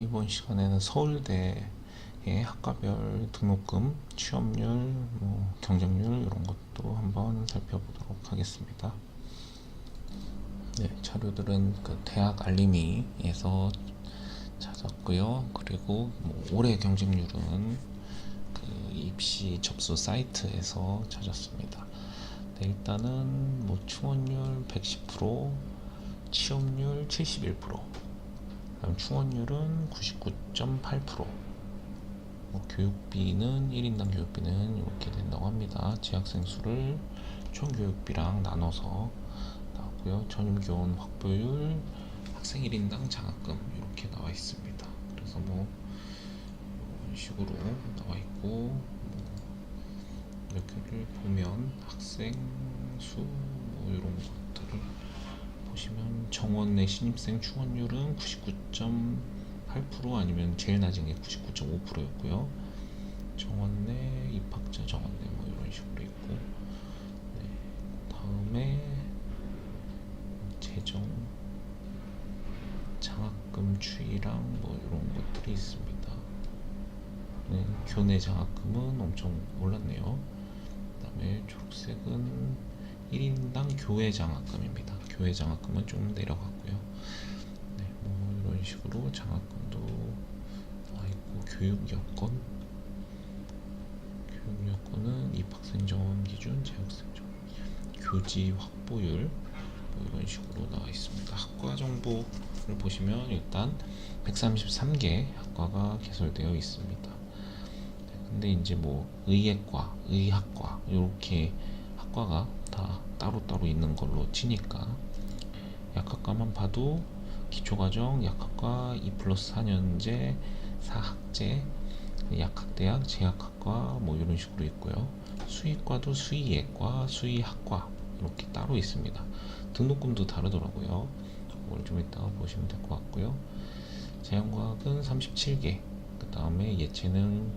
이번 시간에는 서울대의 학과별 등록금, 취업률, 뭐 경쟁률 이런 것도 한번 살펴보도록 하겠습니다. 네, 자료들은 그 대학 알림이에서 찾았고요. 그리고 뭐 올해 경쟁률은 그 입시 접수 사이트에서 찾았습니다. 네, 일단은 뭐 충원율 110%, 취업률 71%, 그 다음 충원율은 99.8%. 뭐 교육비는 1인당 교육비는 이렇게 된다고 합니다. 재학생 수를 총 교육비랑 나눠서 나왔고요. 전임 교원 확보율, 학생 1인당 장학금 이렇게 나와 있습니다. 그래서 뭐 이런 식으로 나와 있고 뭐 이렇게를 보면 학생 수 뭐 이런 것들을 보시면 정원 내 신입생 충원율은 99.8% 아니면 제일 낮은 게 99.5%였고요. 정원 내 입학자 정원 내 뭐 이런 식으로 있고 네. 다음에 재정 장학금 추이랑 뭐 이런 것들이 있습니다. 네, 교내 장학금은 엄청 올랐네요. 그다음에 초록색은 1인당 교회 장학금입니다. 교회 장학금은 좀 내려갔고요. 네, 뭐 이런 식으로 장학금도 있고 교육 여건 교육 여건은 입학생 정원 기준, 재학생 정원 교지 확보율 뭐 이런 식으로 나와 있습니다. 학과 정보를 보시면 일단 133개 학과가 개설되어 있습니다. 네, 근데 이제 뭐 의예과, 의학과 이렇게 학과가 다 따로따로 있는 걸로 치니까 약학과만 봐도 기초과정, 약학과 2 플러스 4년제, 4학제, 약학대학, 제약학과 뭐 이런 식으로 있고요. 수의과도 수의예과, 수의학과 이렇게 따로 있습니다. 등록금도 다르더라고요. 그걸 좀 이따가 보시면 될 것 같고요. 제한과학은 37개, 그 다음에 예체능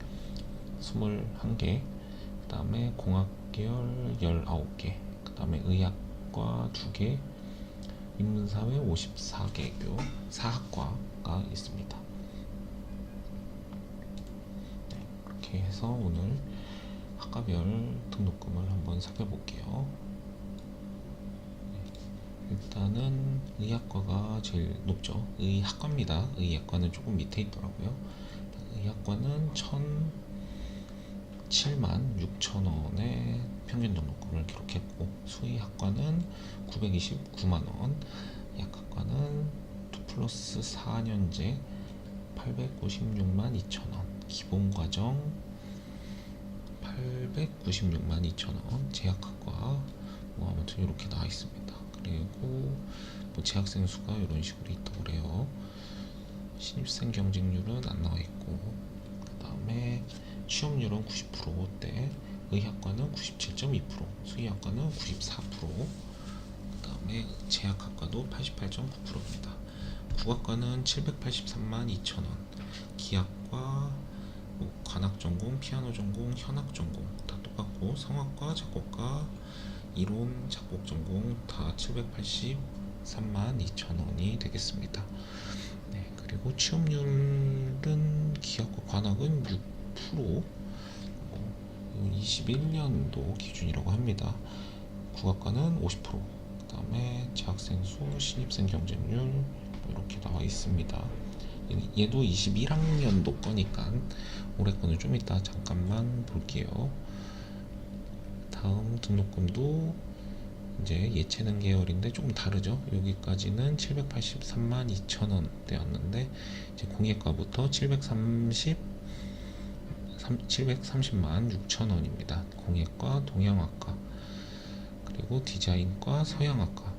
21개, 그 다음에 공학 계열 19개, 그 다음에 의학과 2개, 인문사회 54개교 4학과가 있습니다. 네, 그렇게 해서 오늘 학과별 등록금을 한번 살펴볼게요. 네, 일단은 의학과가 제일 높죠. 의학과입니다. 의학과는 조금 밑에 있더라고요. 의학과는 1,007만 6천 원의 평균 등록금을 기록했고 수의학과는 929만 원, 약학과는 2 플러스 4년제 856만 2천 원, 기본과정 896만 2천 원, 제약학과 뭐 아무튼 이렇게 나와 있습니다. 그리고 뭐 재학생 수가 이런 식으로 있다고 그래요. 신입생 경쟁률은 안 나와 있고 그 다음에 취업률은 90%대 의학과는 97.2%, 수의학과는 94%, 그 다음에 제약학과도 88.9%입니다. 국악과는 783만 2천 원, 기악과 뭐 관악 전공, 피아노 전공, 현악 전공 다 똑같고 성악과, 작곡가, 이론, 작곡 전공 다 783만 2천 원이 되겠습니다. 네, 그리고 취업률은 기악과 관악은 6%, 21년도 기준이라고 합니다. 국악과는 50%, 그 다음에 재학생 수, 신입생 경쟁률 이렇게 나와 있습니다. 얘도 21학년도 거니까 올해 거는 좀 이따 잠깐만 볼게요. 다음 등록금도 이제 예체능 계열인데 조금 다르죠. 여기까지는 783만 2천 원대였는데 이제 공예과부터 730 730만 6천 원입니다. 공예과, 동양학과, 그리고 디자인과, 서양학과,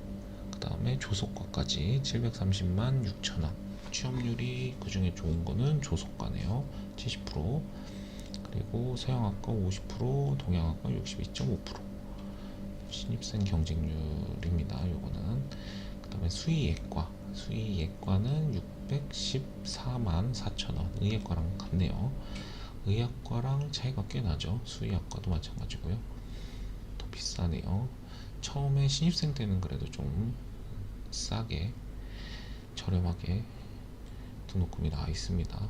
그 다음에 조속과까지 730만 6천 원. 취업률이 그 중에 좋은 거는 조속과네요. 70%, 그리고 서양학과 50%, 동양학과 62.5%. 신입생 경쟁률입니다. 요거는 그 다음에 수의예과, 수의예과는 614만 4천 원. 의예과랑 같네요. 의학과랑 차이가 꽤 나죠. 수의학과도 마찬가지고요. 더 비싸네요. 처음에 신입생 때는 그래도 좀 싸게 저렴하게 등록금이 나와 있습니다.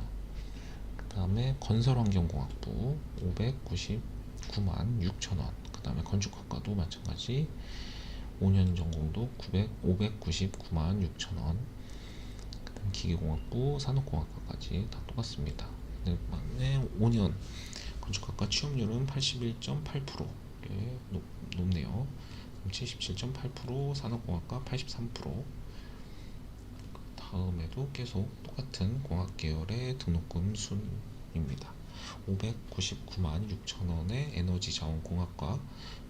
그 다음에 건설환경공학부 599만 6천 원. 그 다음에 건축학과도 마찬가지 5년 전공도 900, 599만 6천 원. 기계공학부, 산업공학과까지 다 똑같습니다. 네, 맞네 5년 건축학과 취업률은 81.8%. 예, 높, 높네요. 77.8% 산업공학과 83% 다음에도 계속 똑같은 공학 계열의 등록금 순입니다. 599만 6천 원의 에너지자원공학과,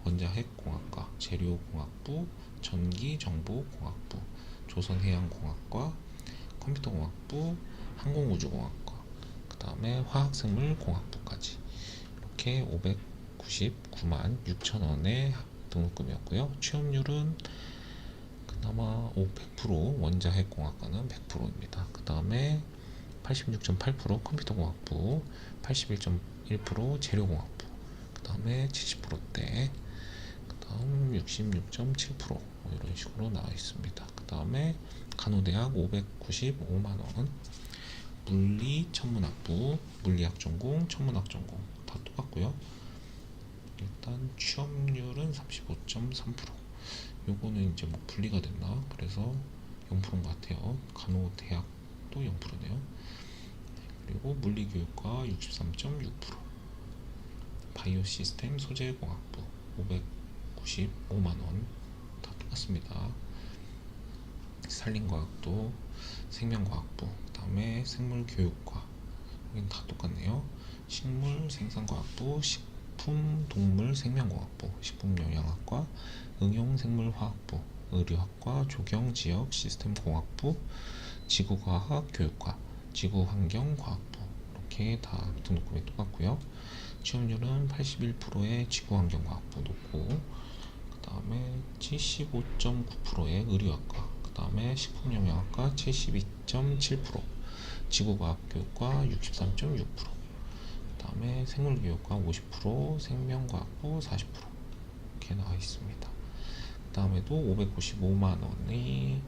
원자핵공학과, 재료공학부, 전기정보공학부, 조선해양공학과, 컴퓨터공학부, 항공우주공학과, 그 다음에 화학생물공학부까지 이렇게 599만 6천 원의 등록금이었고요. 취업률은 그나마 100% 원자핵공학과는 100%입니다. 그 다음에 86.8% 컴퓨터공학부, 81.1% 재료공학부, 그 다음에 70%대, 그 다음 66.7%뭐 이런 식으로 나와 있습니다. 그 다음에 간호대학 595만 원, 물리 천문학부, 물리학 전공, 천문학 전공 다 똑같고요. 일단 취업률은 35.3%. 요거는 이제 뭐 분리가 됐나? 그래서 0%인 것 같아요. 간호대학도 0%네요. 그리고 물리교육과 63.6%. 바이오 시스템 소재공학부 595만 원. 다 똑같습니다. 산림과학도 생명과학부, 그 다음에 생물교육과 여긴 다 똑같네요. 식물 생산과학부, 식품 동물 생명과학부, 식품영양학과, 응용생물화학부, 의료학과, 조경지역 시스템공학부, 지구과학 교육과, 지구환경과학부 이렇게 다 등록금이 똑같고요. 취업률은 81%의 지구환경과학부 높고 그 다음에 75.9%의 의료학과 그 다음에 식품영양학과 72.7% 지구과학교육과 63.6%그 다음에 생물교육과 50% 생명과학부 40% 이렇게 나와 있습니다. 그 다음에도 595만 원이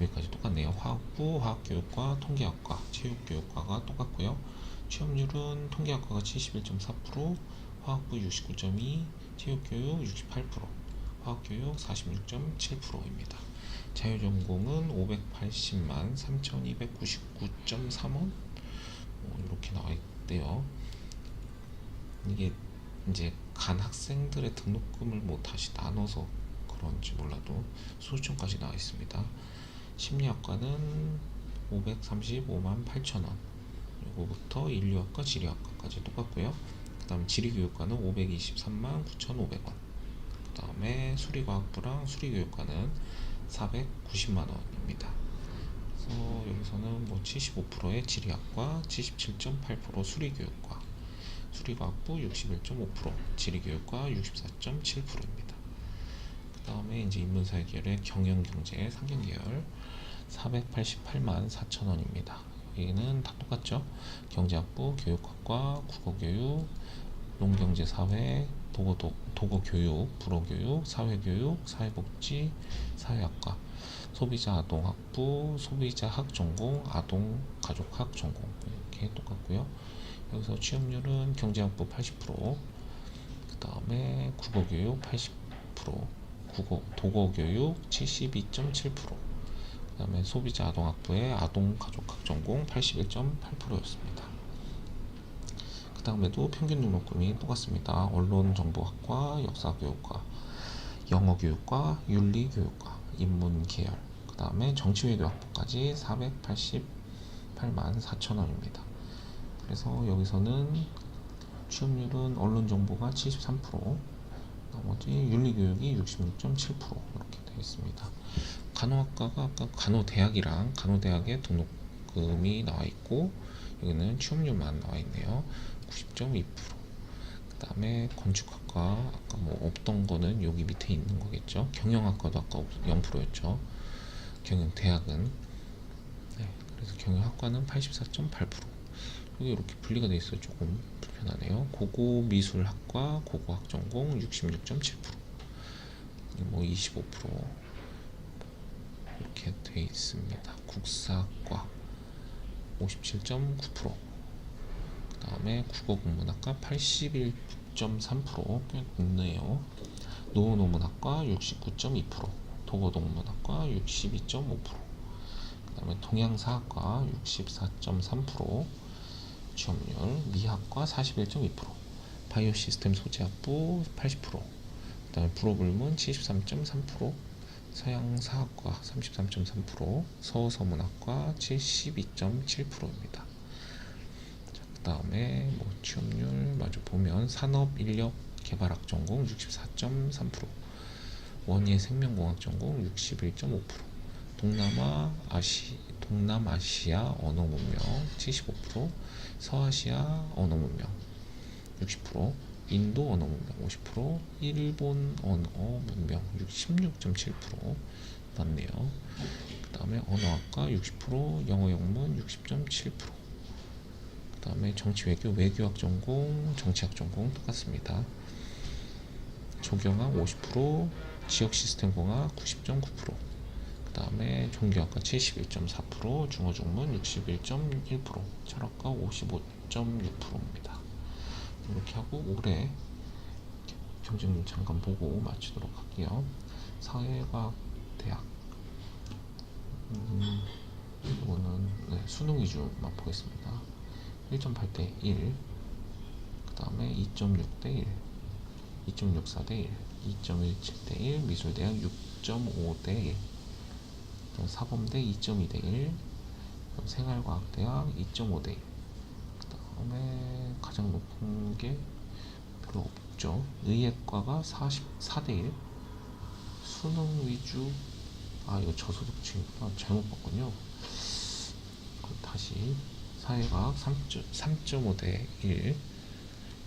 여기까지 똑같네요. 화학부, 화학교육과, 통계학과, 체육교육과가 똑같고요. 취업률은 통계학과가 71.4%, 화학부 69.2, 체육교육 68%, 화학교육 46.7%입니다. 자유전공은 580만 3,299.3원 뭐 이렇게 나와 있대요. 이게 이제 간 학생들의 등록금을 뭐 다시 나눠서 그런지 몰라도 수천까지 나와 있습니다. 심리학과는 535만 8천 원. 요거부터 인류학과, 지리학과까지 똑같고요. 그 다음에 지리교육과는 523만 9,500원. 그 다음에 수리과학부랑 수리교육과는 490만 원입니다. 그래서 여기서는 뭐 75%의 지리학과, 77.8% 수리교육과, 수리과학부 61.5%, 지리교육과 64.7%입니다. 그 다음에 이제 인문사회 계열의 경영경제 상경계열 488만 4천 원입니다. 여기는 다 똑같죠? 경제학부, 교육학과, 국어교육, 농경제 사회, 도고, 도고교육, 불어 교육, 사회 교육, 사회복지, 사회학과, 소비자-아동 학부, 소비자 학 전공, 아동 가족 학 전공. 이렇게 똑같고요. 여기서 취업률은 경제학부 80%, 그 다음에 국어 교육 80%, 국어, 도고교육 72.7%, 그 다음에 소비자 아동 학부의 아동 가족 학 전공 81.8%였습니다. 그 다음에도 평균 등록금이 똑같습니다. 언론정보학과, 역사교육과, 영어교육과, 윤리교육과, 인문계열, 그 다음에 정치외교학부까지 488만 4천 원입니다. 그래서 여기서는 취업률은 언론정보가 73%, 나머지 윤리교육이 66.7% 이렇게 되어 있습니다. 간호학과가 아까 간호대학이랑 간호대학의 등록금이 나와 있고 여기는 취업률만 나와 있네요. 90.2%. 그 다음에 건축학과 아까 뭐 없던 거는 여기 밑에 있는 거겠죠. 경영학과도 아까 0%였죠. 경영대학은 네, 그래서 경영학과는 84.8%. 여기 이렇게 분리가 돼 있어 조금 불편하네요. 고고 미술학과 고고학 전공 66.7%. 뭐 25% 이렇게 돼 있습니다. 국사학과 57.9%. 그 다음에 국어국문학과 81.3%. 꽤 높네요. 노노문학과 69.2%. 도고동문학과 62.5%. 그 다음에 동양사학과 64.3%. 취업률. 미학과 41.2%. 바이오 시스템 소재학부 80%. 그 다음에 불어불문 73.3%. 서양사학과 33.3%, 서서문학과 72.7%입니다. 그 다음에 뭐 취업률 마저 보면 산업 인력 개발학 전공 64.3%, 원예 생명공학 전공 61.5%, 동남아 아시 동남아시아 언어 문명 75%, 서아시아 언어 문명 60%, 인도 언어 문명 50%, 일본 언어 문명 16.7% 맞네요. 그 다음에 언어학과 60%, 영어 영문 60.7%. 그 다음에 정치 외교 외교학 전공, 정치학 전공 똑같습니다. 조경학 50%, 지역 시스템 공학 90.9%. 그 다음에 종교학과 71.4%, 중어 중문 61.1%, 철학과 55.6%입니다. 이렇게 하고 올해 경쟁률 잠깐 보고 마치도록 할게요. 사회과학 대학 음, 이거는 네, 수능 위주만 보겠습니다. 1.8 대 1, 그 다음에 2.6 대 1, 2.64 대 1, 2.17 대 1, 미술대학 6.5 대 1, 그다음 사범대 2.2 대 1, 그다음 생활과학대학 2.5 대 1. 그 다음에 가장 높은 게 별로 없죠. 의예과가 44 대 1. 수능 위주. 아, 이거 저소득층. 아, 잘못 봤군요. 다시 사회과학 3.5 대 1.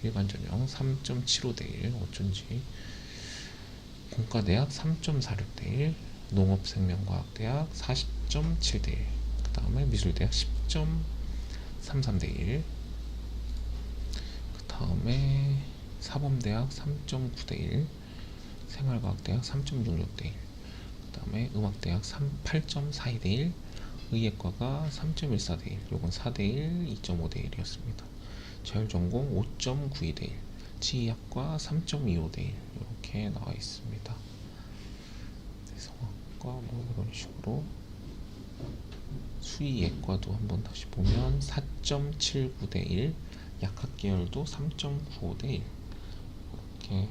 일반 전형 3.75 대 1. 어쩐지. 공과대학 3.46 대 1. 농업생명과학대학 40.7 대 1. 그 다음에 미술대학 10.33 대 1. 그 다음에 사범대학 3.9 대 1, 생활과학대학 3.66 대 1, 그 다음에 음악대학 8.42 대 1, 의예과가 3.14 대 1, 요건 4 대 1, 2.5 대 1이었습니다. 자율전공 5.92 대 1, 지휘학과 3.25 대 1 이렇게 나와 있습니다. 성악과 뭐 이런 식으로 수의예과도 한번 다시 보면 4.79 대 1, 약학계열도 3.95 대 1 이렇게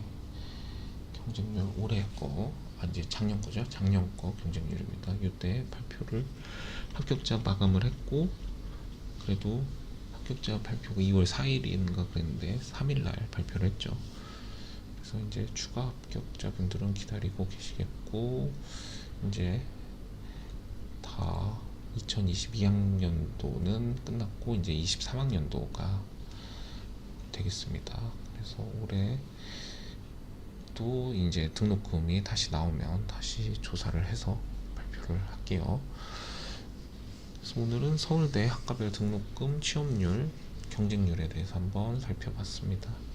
경쟁률 올해 거 아, 이제 작년 거죠? 작년 거 경쟁률입니다. 이때 발표를 합격자 마감을 했고 그래도 합격자 발표가 2월 4일인가 그랬는데 3일날 발표를 했죠. 그래서 이제 추가 합격자분들은 기다리고 계시겠고 이제 다 2022학년도는 끝났고 이제 23학년도가 되겠습니다. 그래서 올해 또 이제 등록금이 다시 나오면 다시 조사를 해서 발표를 할게요. 그래서 오늘은 서울대 학과별 등록금 취업률 경쟁률에 대해서 한번 살펴봤습니다.